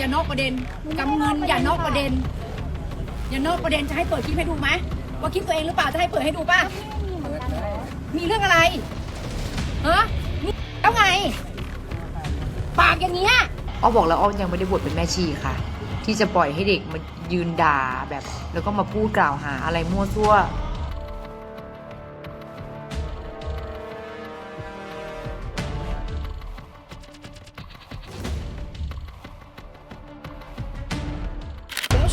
อย่านอกประเด็นกำเงินอย่านอกประเด็น อย่านอกประเด็นจะให้เปิดคลิปให้ดูไหมว่าคลิปตัวเองหรือเปล่าจะให้เปิดให้ดูป่ะมีเรื่องอะไรฮะมีแล้วไงปากอย่างเงี้ยอ้อบอกแล้วอ้อยังไม่ได้บวชเป็นแม่ชีค่ะ ที่จะปล่อยให้เด็กมายืนด่าแบบ แล้วก็มาพูดกล่าวหาอะไรมั่วซั่ว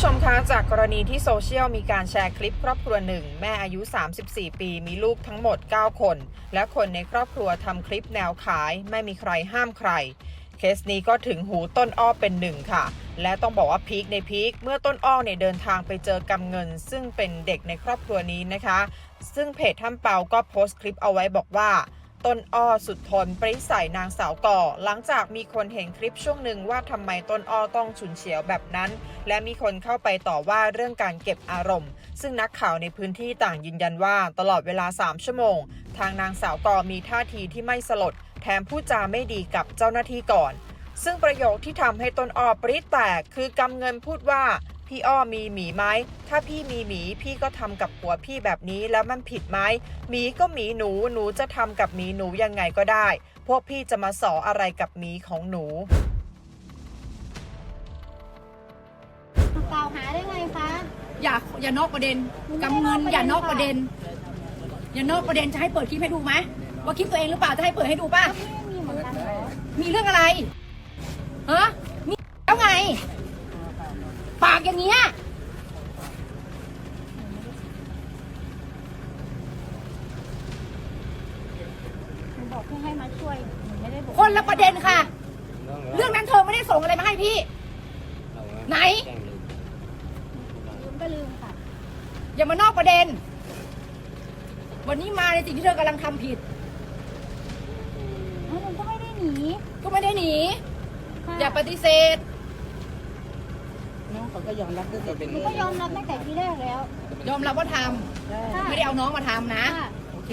ผู้ชมคะจากกรณีที่โซเชียลมีการแชร์คลิปครอบครัวหนึ่ง แม่อายุ 34 ปีมีลูกทั้งหมด 9 คน และคนในครอบครัวทำคลิปแนวขาย ไม่มีใครห้ามใคร เคสนี้ก็ถึงหูต้นอ้อเป็นหนึ่งค่ะ และต้องบอกว่าพีคในพีคเมื่อต้นอ้อเนี่ยเดินทางไปเจอกำเงิน ซึ่งเป็นเด็กในครอบครัวนี้นะคะ ซึ่งเพจท่ามเปาก็โพสต์คลิปเอาไว้บอกว่า ต้นอ้อสุดทนปริใส่นางสาวก่อ หลังจากมีคนเห็นคลิปช่วงหนึ่งว่าทำไมต้นอ้อต้องฉุนเฉียวแบบนั้น และมีคนเข้าไปต่อว่าเรื่องการเก็บอารมณ์ ซึ่งนักข่าวในพื้นที่ต่างยืนยันว่าตลอดเวลา 3 ชั่วโมง ทางนางสาวกอมีท่าทีที่ไม่สลด แถมพูดจาไม่ดีกับเจ้าหน้าที่ก่อน ซึ่งประโยคที่ทำให้ต้นอ้อปริแตกคือกำเงินพูดว่า พี่อ้อมีหมีไหมถ้าพี่มีหมีพี่ก็ทำกับผัวพี่แบบนี้แล้วมันผิดไหมหมีก็หมีหนูหนูจะทำกับหมีหนูยังไงก็ได้ พวกพี่จะมาสออะไรกับหมีของหนูกล่าวหาได้ไงคะอย่าอย่านอกประเด็นกำเงินอย่านอกประเด็น อย่านอกประเด็นจะให้เปิดคลิปให้ดูไหมว่าคลิปตัวเองหรือเปล่าจะให้เปิดให้ดูป่ะมีเหมือนกันเหรอมีเรื่องอะไรฮะมีแล้วไงปากอย่างเงี้ยหนูบอกเพื่อให้มาช่วยหนูไม่ได้บอกคนละประเด็นค่ะ เรื่องนั้นเธอไม่ได้ส่งอะไรมาให้พี่ ไหน ลืมก็ลืมค่ะ อย่ามานอกประเด็น วันนี้มาในสิ่งที่เธอกำลังทำผิดเอ้าหนูก็ไม่ได้หนี ก็ไม่ได้หนีค่ะอย่าปฏิเสธน้อง เขาก็ยอมรับด้วยตัวเป็นหนูก็ยอมรับตั้งแต่ทีแรกแล้ว ยอมรับว่าทำค่ะไม่ได้เอาน้องมาทำนะ ค่ะ โอเค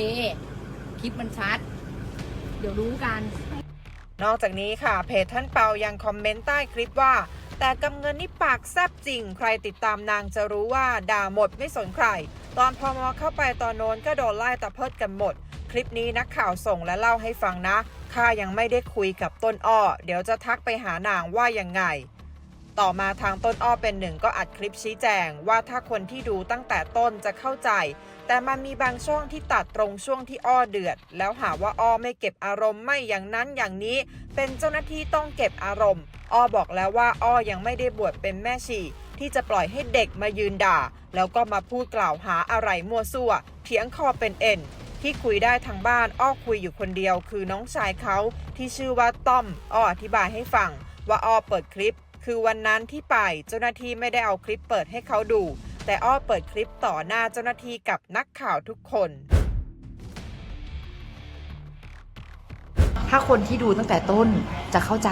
คลิปมันชัด เดี๋ยวรู้กัน นอกจากนี้ค่ะ เพจท่านเปายังคอมเมนต์ใต้คลิปว่า แต่กำเงินนี่ปากแซบจริง ใครติดตามนางจะรู้ว่า ด่าหมดไม่สนใคร ตอนพอมอเข้าไปตอนโน้นก็โดนไล่ตะเพิดกันหมด คลิปนี้นักข่าวส่งและเล่าให้ฟังนะข้ายังไม่ได้คุยกับต้นอ้อ เดี๋ยวจะทักไปหานางว่ายังไง ต่อมาทางต้นอ้อเป็นหนึ่งก็อัดคลิปชี้แจง ว่าถ้าคนที่ดูตั้งแต่ต้นจะเข้าใจ แต่มันมีบางช่วงที่ตัดตรงช่วงที่อ้อเดือด แล้วหาว่าอ้อไม่เก็บอารมณ์ไม่อย่างนั้นอย่างนี้ เป็นเจ้าหน้าที่ต้องเก็บอารมณ์ อ้อบอกแล้วว่าอ้อยังไม่ได้บวชเป็นแม่ชีที่จะปล่อยให้เด็กมายืนด่า แล้วก็มาพูดกล่าวหาอะไรมั่วซั่วเถียงคอเป็นเอ็นที่คุยได้ทางบ้านอ้อคุยอยู่คนเดียว คือน้องชายเขาที่ชื่อว่าต้อมอ้ออธิบายให้ฟังว่าอ้อเปิดคลิป คือวันนั้นที่ไปเจ้าหน้าที่ไม่ได้เอาคลิปเปิดให้เขาดู แต่อ้อเปิดคลิปต่อหน้าเจ้าหน้าที่กับนักข่าวทุกคน ถ้าคนที่ดูตั้งแต่ต้นจะเข้าใจ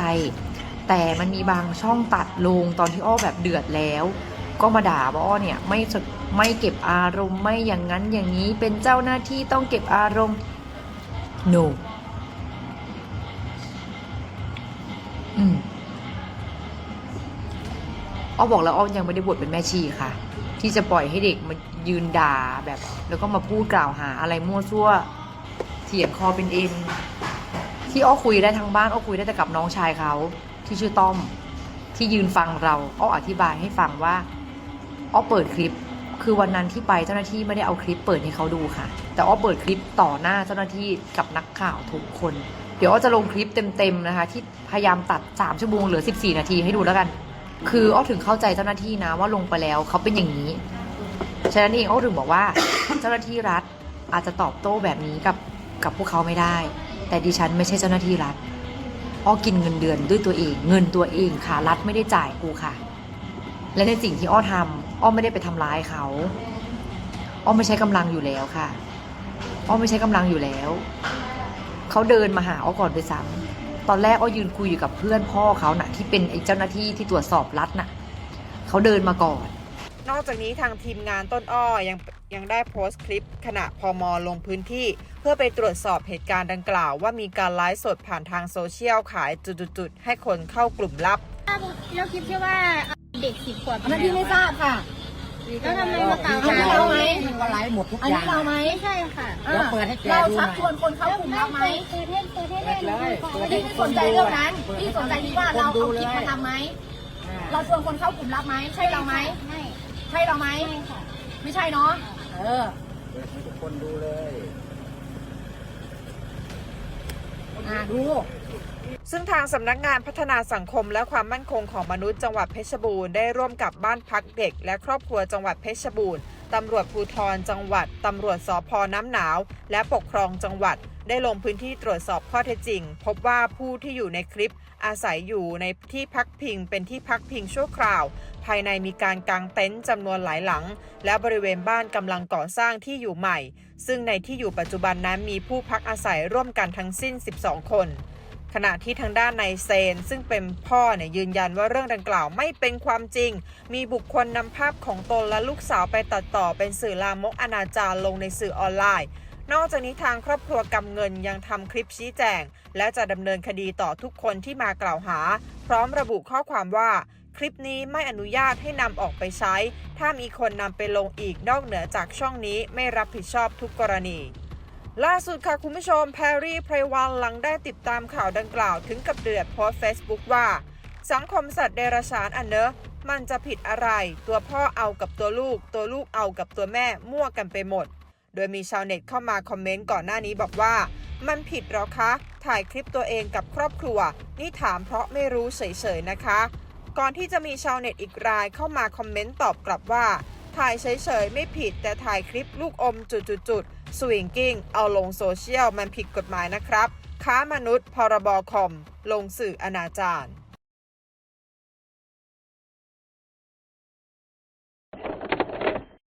แต่มันมีบางช่องตัดลงตอนที่อ้อแบบเดือดแล้ว ก็มาด่าว่าอ้อเนี่ยไม่ไม่เก็บอารมณ์ไม่อย่างนั้นอย่างนี้เป็นเจ้าหน้าที่ต้องเก็บอารมณ์ no อืม อ้อบอกแล้วอ้อยังไม่ได้บวชเป็นแม่ชีค่ะ ที่จะปล่อยให้เด็กมายืนด่าแบบ แล้วก็มาพูดกล่าวหาอะไรมั่วซั่วเถียงคอเป็นเอ็นที่อ้อคุยได้ทั้งบ้านอ้อคุยได้แต่กับน้องชายเขาที่ชื่อต้อมที่ยืนฟังเราอ้ออธิบายให้ฟังว่าอ้อเปิดคลิปคือวันนั้นที่ไปเจ้าหน้าที่ไม่ได้เอาคลิปเปิดให้เขาดูค่ะ แต่อ้อเปิดคลิปต่อหน้าเจ้าหน้าที่กับนักข่าวทุกคน เดี๋ยวอ้อจะลงคลิปเต็มๆนะคะ ที่พยายามตัด 3 ชั่วโมงเหลือ 14 นาทีให้ดูแล้วกัน คืออ้อถึงเข้าใจเจ้าหน้าที่นะว่าลงไปแล้วเขาเป็นอย่างนี้ ฉะนั้นเองอ้อถึงบอกว่า เจ้าหน้าที่รัฐอาจจะตอบโต้แบบนี้กับกับพวกเขาไม่ได้ แต่ดิฉันไม่ใช่เจ้าหน้าที่รัฐอ้อกินเงินเดือนด้วยตัวเอง เงินตัวเองค่ะรัฐไม่ได้จ่ายกูค่ะ และในสิ่งที่อ้อทำอ้อไม่ได้ไปทำร้ายเขาอ้อไม่ใช้กำลังอยู่แล้วค่ะอ้อไม่ใช้กำลังอยู่แล้ว เขาเดินมาหาอ้อก่อนด้วยซ้ำ ตอนแรกอ้อยืนคุยอยู่กับเพื่อนพ่อเขาน่ะ ที่เป็นไอ้เจ้าหน้าที่ที่ตรวจสอบรัฐน่ะเขาเดินมาก่อน นอกจากนี้ทางทีมงานต้นอ้อยังยังได้โพสต์คลิปขณะพอมลงพื้นที่ เพื่อไปตรวจสอบเหตุการณ์ดังกล่าว ว่ามีการไลฟ์สดผ่านทางโซเชียลขายจุดๆๆให้คนเข้ากลุ่มลับอ่าราบแล้วคลิปที่ว่าเด็กสิบขวบ อันนั้นพี่ไม่ทราบค่ะ แล้วทำไมมากล่าวหาเราไหมมันก็ไลฟ์หมดทุกอันอย่างเราไหมไม่ใช่ค่ะเดี๋ยวเปิดให้แกเราดูหน่ชัอยกชวนคนเข้ากลุ่มเราไหมเปิดให้เปิดให้เล่นเลยเปิดพี่ไม่สนใจเรื่องนั้นเปิดพี่สนใจที่ว่าเราเอาคลิปมาทำไหมเราชวนคนเข้ากลุ่มรับไหมใช่เราไหมไม่ใช่เราไหมไม่ค่ะไม่ใช่เนาะเออเปิดให้ทุกคนดูเลยอ่าดู ซึ่งทางสำนักงานพัฒนาสังคมและความมั่นคงของมนุษย์จังหวัดเพชรบูรณ์ได้ร่วมกับบ้านพักเด็ก และครอบครัวจังหวัดเพชรบูรณ์ตำรวจภูธรจังหวัดตำรวจสพน้ำหนาว และปกครองจังหวัด ได้ลงพื้นที่ตรวจสอบข้อเท็จจริง พบว่าผู้ที่อยู่ในคลิปอาศัยอยู่ในที่พักพิง เป็นที่พักพิงชั่วคราว ภายในมีการกางเต็นท์จำนวนหลายหลัง และบริเวณบ้านกำลังก่อสร้างที่อยู่ใหม่ ซึ่งในที่อยู่ปัจจุบันนั้นมีผู้พักอาศัยร่วมกันทั้งสิ้น 12 คน ขณะที่ทางด้านนายเซน ซึ่งเป็นพ่อเนี่ยยืนยันว่าเรื่องดังกล่าวไม่เป็นความจริง มีบุคคลนำภาพของตนและลูกสาวไปตัดต่อเป็นสื่อลามกอนาจารลงในสื่อออนไลน์ นอกจากนี้ทางครอบครัวกำเงินยังทำคลิปชี้แจง และจะดำเนินคดีต่อทุกคนที่มากล่าวหา พร้อมระบุข้อความว่าคลิปนี้ไม่อนุญาตให้นำออกไปใช้ ถ้ามีคนนำไปลงอีกนอกเหนือจากช่องนี้ไม่รับผิดชอบทุกกรณี ล่าสุดค่ะคุณผู้ชมแพรรี่ไพรวันหลังได้ติดตามข่าวดังกล่าวถึงกับเดือดโพสเฟซบุ๊กว่า สังคมสัตว์เดรัจฉานอันเนอะมันจะผิดอะไร ตัวพ่อเอากับตัวลูก ตัวลูกเอากับตัวแม่มั่วกันไปหมด โดยมีชาวเน็ตเข้ามาคอมเมนต์ก่อนหน้านี้บอกว่า มันผิดหรอคะ ถ่ายคลิปตัวเองกับครอบครัว นี่ถามเพราะไม่รู้เฉยๆนะคะ ก่อนที่จะมีชาวเน็ตอีกรายเข้ามาคอมเมนต์ตอบกลับว่า ถ่ายเฉยๆ ไม่ผิดแต่ถ่ายคลิปลูกอมจุดๆสวิงกิ้งเอาลงโซเชียลมันผิดกฎหมายนะครับ ค้ามนุษย์พรบคอม ลงสื่ออนาจาร